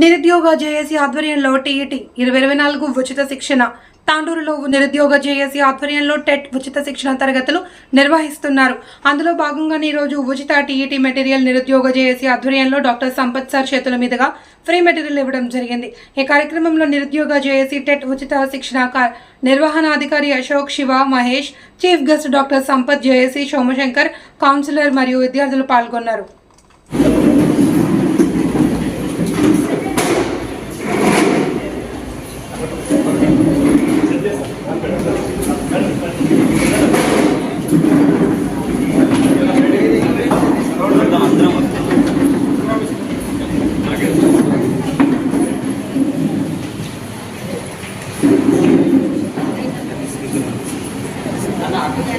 నిరుద్యోగ జేఏసీ ఆధ్వర్యంలో టీఈటీ ఇరవై ఇరవై నాలుగు ఉచిత శిక్షణ తాండూరులో నిరుద్యోగ జేఏసీ ఆధ్వర్యంలో టెట్ ఉచిత శిక్షణ తరగతులు నిర్వహిస్తున్నారు. అందులో భాగంగానే ఈరోజు ఉచిత టీఈటీ మెటీరియల్ నిరుద్యోగ జేఏసీ ఆధ్వర్యంలో డాక్టర్ సంపత్ సార్ చేతుల మీదుగా ఫ్రీ మెటీరియల్ ఇవ్వడం జరిగింది. ఈ కార్యక్రమంలో నిరుద్యోగ జేఏసీ టెట్ ఉచిత శిక్షణ నిర్వహణాధికారి Ashok Shiva Mahesh chief guest doctor Sampath JAC Somashankar councillor మరియు విద్యార్థులు పాల్గొన్నారు.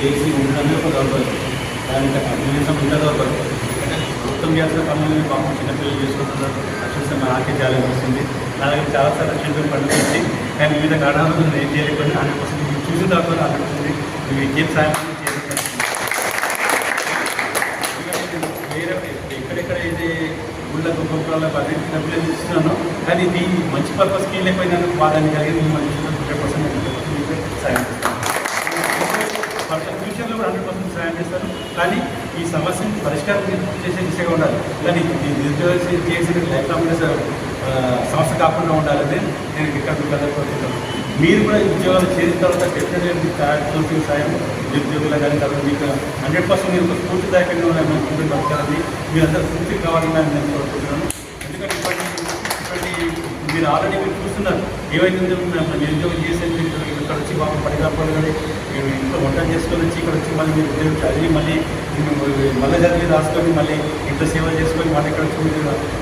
చేసి ఉండడమే ఒక దౌర్బల్యం దానికి కమ్యూనిజం ఇంకా దౌర్బల్యం మొత్తం చేసిన పనులు పాపం చిన్నపిల్లలు చేసుకుంటున్నారు అక్షరం నాకే చాలా అనిపిస్తుంది నా దగ్గర చాలాసార్లు అక్షరం కానీ వివిధ కారణాలు నేను ఏం చేయలేకపోయినా హండ్రెడ్ పర్సెంట్ మీరు చూసిన తర్వాత అనిపిస్తుంది నువ్వు ఇంకేం సాయం వేరే ఎక్కడెక్కడ గుళ్ళ గొప్పల కానీ ఇది మంచి పర్పస్కి లేకపోయినా కలిగి మంచి హండ్రెడ్ పర్సెంట్ సాయం చేస్తాను. ఫ్యూచర్లో కూడా హండ్రెడ్ పర్సెంట్ సాయం చేస్తాను. కానీ ఈ సమస్యను పరిష్కారం చేసే దిశగా ఉండాలి. కానీ చేసిన లైఫ్ సమస్య కాకుండా ఉండాలని నేను ఇక్కడ కోరుకుంటాను మీరు కూడా ఉద్యోగాలు చేసిన తర్వాత డెఫినెట్గా మీకు తోటి సాయం నిరుద్యోగులు కానీ తర్వాత మీకు హండ్రెడ్ పర్సెంట్ మీరు ఒక స్ఫూర్తిదాయకంగా ఉన్న మంచి బతకాలని మీరందరూ పూర్తి కావాలని నేను కోరుకుంటున్నాను. ఎందుకంటే ఇప్పటి ఇప్పటి మీరు ఆల్రెడీ మీరు చూస్తున్నారు. ఏవైతే నిరుద్యోగం చేసే మీరు ఇక్కడ వచ్చి బాబు పడిగా కానీ ఇంట్లో వంట చేసుకొని వచ్చి ఇక్కడ వచ్చి మళ్ళీ మీరు ఉద్యోగం చదివి మళ్ళీ మళ్ళీ చదివి రాసుకొని మళ్ళీ ఇంట్లో సేవ చేసుకొని మళ్ళీ ఇక్కడ వచ్చి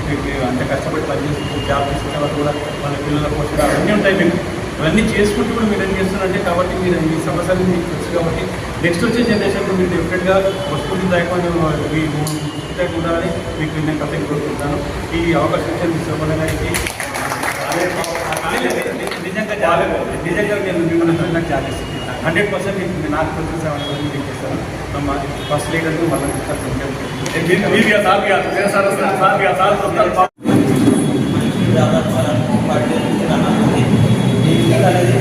మీకు అంత కష్టపడి పని చేసుకుంటూ జాబ్ చేసుకున్న తర్వాత కూడా మళ్ళీ పిల్లల పోషణ అవన్నీ ఉంటాయి మీకు ఇవన్నీ చేసుకుంటూ కూడా మీరు ఏం చేస్తున్నారంటే కాబట్టి మీరు ఈ సమస్యలు మీకు తెలుసు కాబట్టి నెక్స్ట్ వచ్చే జనరేషన్లో మీరు డెఫినెట్గా వస్తుంది దాకా మీ కూడా అని మీకు నేను కథ కోరుకుంటున్నాను ఈ అవకాశం ఇచ్చిన శ్రవణ గారికి నిజంగా చాలా నిజంగా నేను మిమ్మల్ని నాకు చాలా హండ్రెడ్ పర్సెంట్ మీకు నాకు కొంచెం సేవ మీకు చేస్తాను మా ఫస్ట్ లీడర్ మళ్ళీ అనేది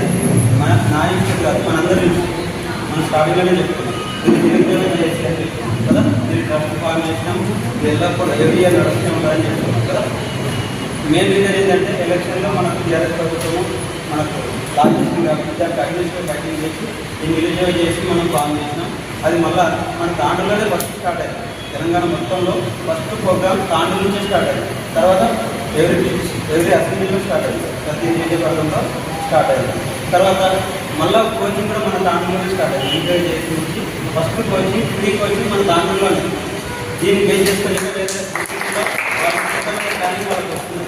మన నా ఇష్టం కాదు మనందరి మన స్టార్టింగ్లోనే చెప్తున్నాం కదా మీరు ట్రస్ట్ ఫామ్ చేసినాం ఎల్లప్పుడు ఎవ్రీ ఇయర్ నడుస్తూ ఉండాలని చెప్తున్నాం కదా మెయిన్ రీజన్ ఏంటంటే ఎలక్షన్లో మనకు టీఆర్ఎస్ ప్రభుత్వము మనకు లాంచ్ చేసింది కాబట్టి దానికి అడ్మినిస్ట్రేటివ్ ఫైటింగ్ చేసి ఈ నిరుద్యోగ చేసి మనం ఫామ్ చేసినాం అది మళ్ళీ మన తాండూరులోనే ఫస్ట్ స్టార్ట్ అయింది తెలంగాణ మొత్తంలో ఫస్ట్ ప్రోగ్రామ్ తాండూరు నుంచే స్టార్ట్ అయింది తర్వాత ఎవరి ఎవరి అసెంబ్లీలో స్టార్ట్ అయింది ప్రతి నియోజకవర్గంలో స్టార్ట్ అయింది తర్వాత మళ్ళీ కోచింగ్ కూడా మన తాండూరులోనే స్టార్ట్ అయింది ఇంటర్ చేసి నుంచి ఫస్ట్ కోచింగ్ ఫ్రీ కోచింగ్ మన తాండూరులోనే దీన్ని బేస్ చేసుకొని ఇంకా వస్తుంది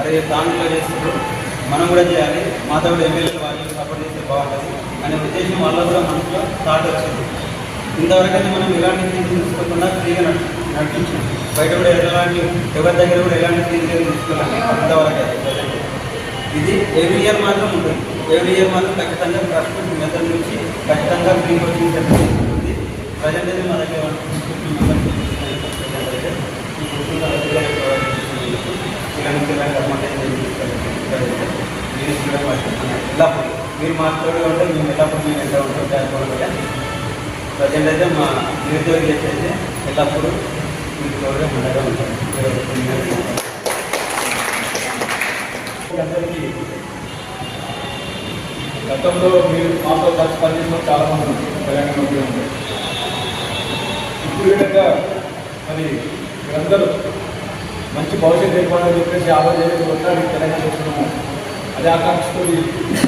అరే తాండూరులో చేస్తున్నారు మనం కూడా చేయాలి. మాతో కూడా ఎమ్మెల్యేలు వాళ్ళు సపోర్ట్ చేస్తే బాగుంటుంది అనే ఉద్దేశం వల్ల కూడా మనసులో థాట్ వచ్చింది. ఇంతవరకు అయితే మనం ఎలాంటి ఫీజు తీసుకోకుండా ఫ్రీగా నడిపించాం బయట కూడా ఎలాంటి ఎవరి దగ్గర కూడా ఎలాంటి ఫీజు తీసుకోవాలి ఇంతవరకు అయితే ఇది ఎవ్రీ ఇయర్ మాత్రం ఉంటుంది. ఎవ్రీ ఇయర్ మాత్రం ఖచ్చితంగా ట్రస్ట్ మెథడ్ నుంచి ఖచ్చితంగా ఫ్రీ కోచింగ్ సెంటర్ ఉంటుంది. ప్రజెంట్ అయితే మన దగ్గర ఫిఫ్టీ మెంబర్స్ present అయితే ఈ కోచింగ్ తరగతిలో provide చేస్తున్నందుకు మీరు కూడా మాట్లాడుతున్నారు ఎల్లప్పుడు మీరు మాట్లాడే ఉంటే మేము ఎల్లప్పుడు మేము ఎంత ఉంటాం దానికోసం ప్రజెంట్ అయితే మా నిరుద్యోగ అయితే ఎల్లప్పుడూ మీకు తోడుగా ఉండగా ఉంటాం. అందరికీ గతంలో మీరు మాతో కలిసి పనిచేసిన చాలా మంది తెలంగాణ ఉద్యోగంలో ఇప్పుడు విధంగా మరి మీరందరూ మంచి భవిష్యత్తు ఏర్పడాలని చెప్పేసి ఆలోచన కొట్లాడి తెలంగాణ చేస్తున్నాము. అదే ఆకాంక్షతో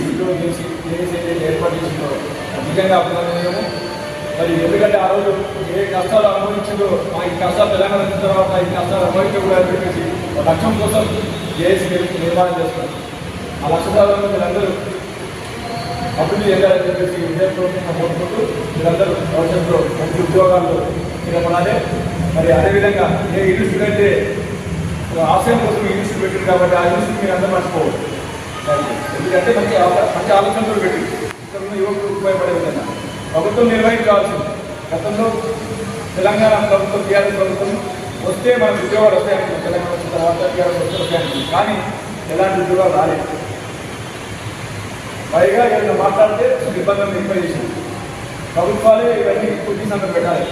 ఇంట్లో చేసి చేసి ఏదైతే ఏర్పాటు చేసిందో నిజంగా అభినందనీయము మరి ఎందుకంటే ఆ రోజు ఏ కష్టాలు అనుభవించిందో మా ఈ కష్టాలు తెలంగాణ వచ్చిన తర్వాత ఈ కష్టాలు అనుభవించకూడదని చెప్పేసి ఒక లక్ష్యం కోసం జేఏసీ నిర్మాణం చేస్తున్నారు. ఆ లక్ష్యదారులను మీరందరూ అభివృద్ధి చేయాలని చెప్పేసి విజయపూర్వకంగా కోరుకుంటూ మీరందరూ భవిష్యత్తులో మంచి ఉద్యోగాల్లో స్థిరపడాలి. మరి అదేవిధంగా ఏ ఇన్స్టిట్యూట్ అయితే ఆశయం కోసం ఇన్స్టిట్యూట్ పెట్టారు కాబట్టి ఆ ఇన్స్టిట్యూట్ మీరు అందరూ మర్చిపోవచ్చు ఎందుకంటే మంచి మంచి ఆలోచనలు పెట్టి. ఇతరులు యువకులు ఉపయోగపడే విధంగా. ప్రభుత్వం నిర్వహించాల్సింది గతంలో తెలంగాణ ప్రభుత్వం టీఆర్ఎస్ ప్రభుత్వం వస్తే మనకు ఉద్యోగాలు వస్తాయని తెలంగాణ వచ్చిన తర్వాత టీఆర్ఎస్ వస్తే వస్తాయని కానీ ఎలాంటి ఉద్యోగాలు రాలేదు. పైగా ఏదైనా మాట్లాడితే నిబంధనలు ఎక్కువ చేసింది. ప్రభుత్వాలే ఇవన్నీ కుట్టి సంగతి పెట్టాలి.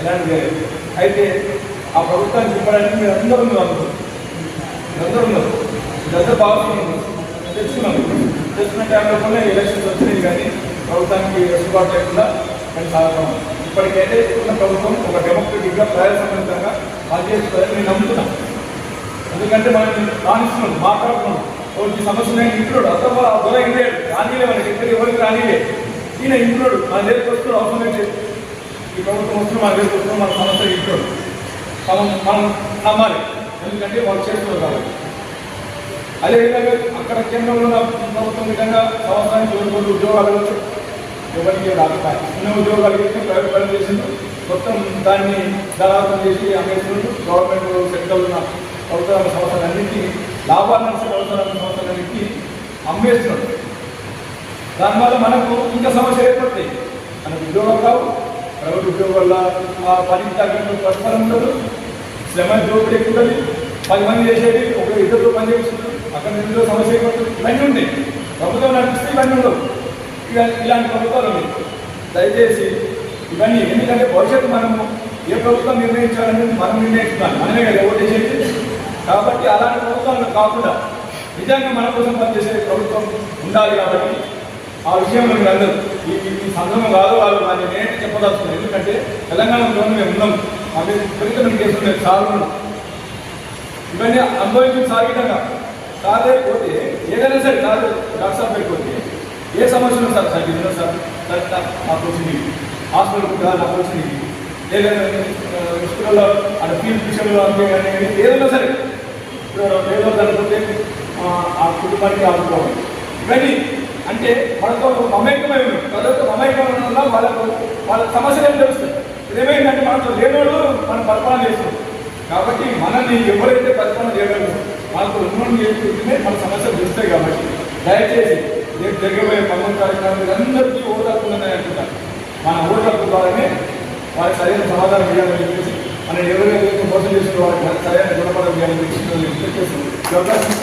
ఎలాంటి అయితే ఆ ప్రభుత్వాన్ని చెప్పడానికి మీరు అందరూ ఉన్నారు. అందరూ ఉన్నారు. మీరందరూ బాగున్నారు తెచ్చుకున్నాం తెచ్చుకున్న టైంలో కూడా ఎలక్షన్స్ వచ్చినాయి కానీ ప్రభుత్వానికి వెసులుబాటు లేకుండా కానీ సాగుతాం ఇప్పటికైతే ఉన్న ప్రభుత్వం ఒక డెమోక్రటిక్గా ప్రజల పనిచేస్తుందని నేను నమ్ముతున్నాను. ఎందుకంటే మనం రాణిస్తున్నాం మాట్లాడుతున్నాం ఒకటి సమస్య ఇంట్లోడు అసలు ఆ దొర ఇండియాడు రానిలే మనకి ఎక్కడ ఎవరికి రానిలే. ఈయన ఇంట్లోడు మన దగ్గరికి వస్తున్నాడు అవసరం లేదు. ఈ ప్రభుత్వం వస్తున్నాం మన దగ్గరికి వస్తున్నాం మన సమస్య ఇంట్లోడు మనం మనం నమ్మాలి. ఎందుకంటే వాళ్ళు చేస్తున్నారు కాబట్టి. అదేవిధంగా అక్కడ కేంద్రంలో ఉన్న ప్రభుత్వం విధంగా సంవత్సరానికి రెండు మూడు ఉద్యోగాలు ఎవరికి రాకపోయి ఉన్న ఉద్యోగాలు చేసి ప్రైవేట్ పని చేసింది మొత్తం దాన్ని దళాతం చేసి అమ్మేస్తున్నారు గవర్నమెంట్ సెక్టర్ ఉన్న ప్రభుత్వ రంగ సంస్థలన్నింటినీ లాభాలు ప్రభుత్వ రంగ సంస్థలన్నింటినీ అమ్మేస్తున్నారు దానివల్ల మనకు ఇంకా సమస్య ఏర్పడతాయి మనకు ఉద్యోగాలు రావు. ప్రైవేట్ ఉద్యోగాల ఆ పనికి తగ్గినట్టు పరస్పరం ఉండదు. శ్రమ దోపిడీ ఎక్కువ ఉంటుంది పది మంది చేసేది ఒక ఇద్దరితో పని చేస్తున్నారు అక్కడ ఇంట్లో సమస్య ఇవన్నీ ఉంటాయి ప్రభుత్వం నడిపిస్తే ఇవన్నీ ఉండవు. ఇలాంటి ప్రభుత్వాలు ఉన్నాయి దయచేసి ఇవన్నీ ఎందుకంటే భవిష్యత్తు మనము ఏ ప్రభుత్వం నిర్ణయించాలనేది మనం నిర్ణయిస్తున్నాం. మనమే కదా ఓటు చేసేది కాబట్టి అలాంటి ప్రభుత్వాలను కాకుండా నిజంగా మన కోసం పనిచేసే ప్రభుత్వం ఉండాలి కాబట్టి ఆ విషయంలో మీరు అందరం ఈ ఈ కాదు వాళ్ళు అని నేనే చెప్పదలుచుకున్నాను ఎందుకంటే తెలంగాణ మేము ఉన్నాం. మా మీద విపరీతమైన కేసులు ఉన్నాయి చాలా ఉన్నాయి. ఇవన్నీ అనుభవించిన సాగితంగా ఏదైనా సరే కాదు డాక్టర్ సార్ పెట్టుకోతే ఏ సమస్యలు సార్ సార్ ఇది సార్ సార్ సార్ నాకు వచ్చింది హాస్పిటల్ నాకు వచ్చింది ఏదైనా ఆ, స్కూల్లో అక్కడ ఫీల్డ్ విషయంలో అంతే కానీ ఏదైనా సరే ఏదో జరుగుతుంటే ఆ కుటుంబానికి ఆదుకోవాలి. ఇవన్నీ అంటే మనతో మమైకమై ఉన్నాం వాళ్ళతో మమైకమై ఉన్నా వాళ్ళకు వాళ్ళ సమస్యలు ఏం తెలుస్తాయి? ఇదేమైందంటే మనతో లేనోళ్ళు మనం పరిపాలన చేస్తాం కాబట్టి మనల్ని ఎవరైతే పరిపాలన చేయగలరు వాళ్ళతో ఉన్నోళ్ళు చేసుకుంటేనే మన సమస్యలు తెలుస్తాయి కాబట్టి దయచేసి రేపు జరగబోయే పదకొండు కార్యక్రమాలు అందరికీ ఓటాకుందని అంటున్నారు మన ఓటాకు ద్వారానే వారి సరైన సమాధానం ఇవ్వాలని చెప్పేసి మనం ఎవరైతే మోసం చేసిన వారికి సరైన గుణపడం ఇవ్వాలని చెప్పేసి ఈ అవకాశం